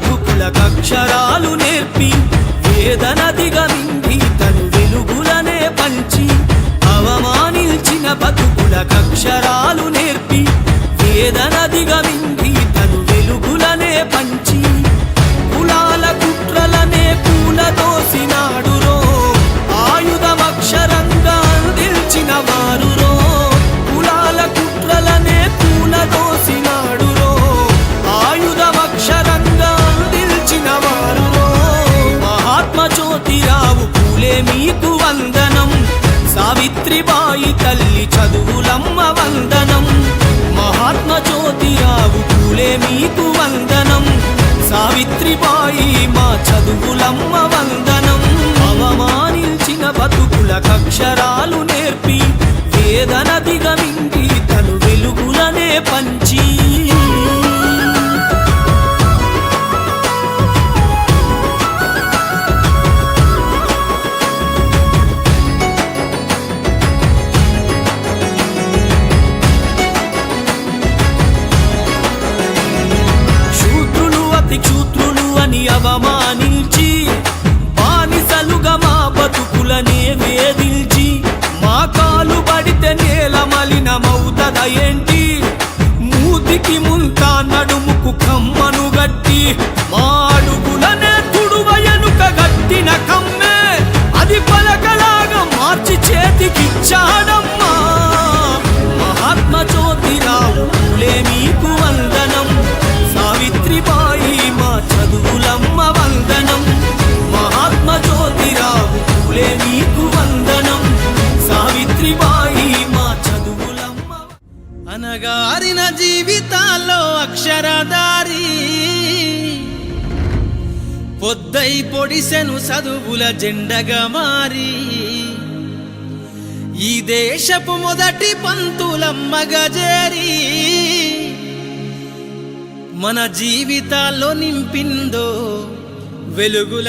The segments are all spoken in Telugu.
కుల అక్షరాలు నేర్పి వేదనది గమింది తను వెలుగులనే పంచి అవమానించిన బతుకుల అక్షరాలు నీకు వందనం సావిత్రిబాయి తల్లి చదువులమ్మ వందనం. మహాత్మ జ్యోతి రావు పూలే మీకు వందనం. సావిత్రిబాయి మా చదువులమ్మ వందనం. అవమానించిన బతుకుల కక్షరాలు నేర్పి. వేదన దిగమింగి తను వెలుగులనే పంచీ. శూద్రులు అని అవమానించి బానిసలుగా మా బతుకులనే వేధించి మా కాలు పడితే నేల మలినమవుతదా ఏంటి? మూతికి ముంతా నడుముకు కమ్మను గట్టి మా పూలే వందనం. సావిత్రిబాయి మా చదువులమ్మ. అనగారిన జీవితాల్లో అక్షరదారి పొద్దై పొడిసెను చదువుల జెండగా మారి. ఈ దేశపు మొదటి పంతులమ్మగా చేరి మన జీవితాల్లో నింపిందో వెలుగుల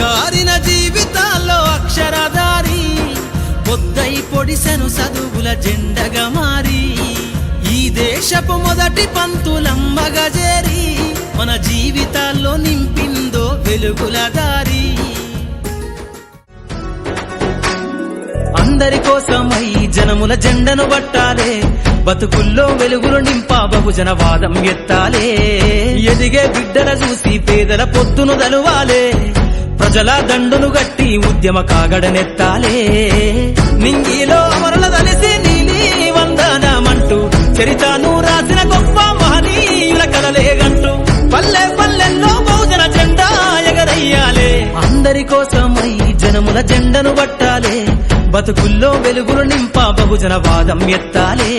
గారిన జీవితాల్లో అక్షరదారి పొద్దై పొడిసెను చదువుల జెండగా మారి ఈ దేశపు మొదటి పంతులమ్మగా చేరి మన జీవితాల్లో నింపిందో వెలుగుల దారి. అందరి కోసమై జనముల జెండను పట్టాలే బతుకుల్లో వెలుగులు నింపా బహుజన వాదం ఎత్తాలే. ఎదిగే బిడ్డల చూసి పేదల పొత్తును దలువాలే ప్రజల దండును గట్టి ఉద్యమ కాగడనెత్తాలే నింగిలో అమరుల దలిసి నీలి వందనమంటూ చరితను రాసిన గొప్ప మహనీయుల కలలేగంటూ పల్లె పల్లెల్లో బహుజన జెండా ఎగరయ్యాలే. అందరి కోసమై జనముల జెండను పట్టాలే బతుకుల్లో వెలుగులు నింపా బహుజన వాదం ఎత్తాలే.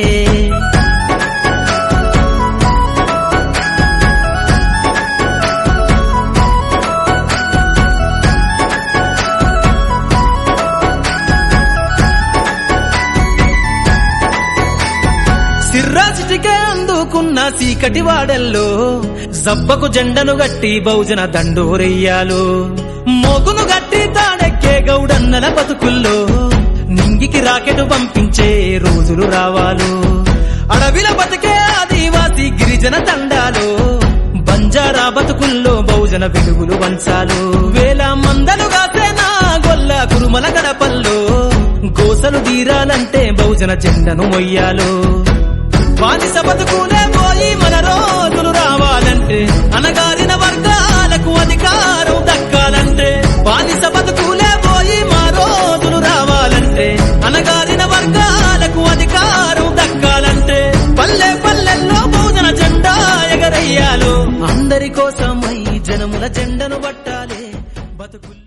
ఉన్న సీకటి వాడల్లో జబ్బకు జెండను గట్టి బహుజన దండోరెయ్యాలు. మోగును గట్టి తాడెక్కే గౌడన్నల బతుకుల్లో నింగికి రాకెట్ పంపించే రోజులు రావాలు. అడవిల బతికే ఆదివాసి గిరిజన తండాలు బంజారా బతుకుల్లో బహుజన వెలుగులు వంచాలు వేల మందలు గాసేనా గొల్ల కురుమల గడపల్లో గోసలు తీరాలంటే బహుజన జెండను మొయ్యాలు. బానిస బతుకులే పోయి మన రోజులు రావాలంటే అనగారిన వర్గాలకు అధికారం దక్కాలంటే బానిస బతుకులే పోయి మా రోజులు రావాలంటే అనగారిన వర్గాలకు అధికారం దక్కాలంటే పల్లె పల్లెల్లో భోజన జెండా ఎగరయ్యాలు అందరి కోసమై జనముల జెండను పట్టాలే బతుకులు.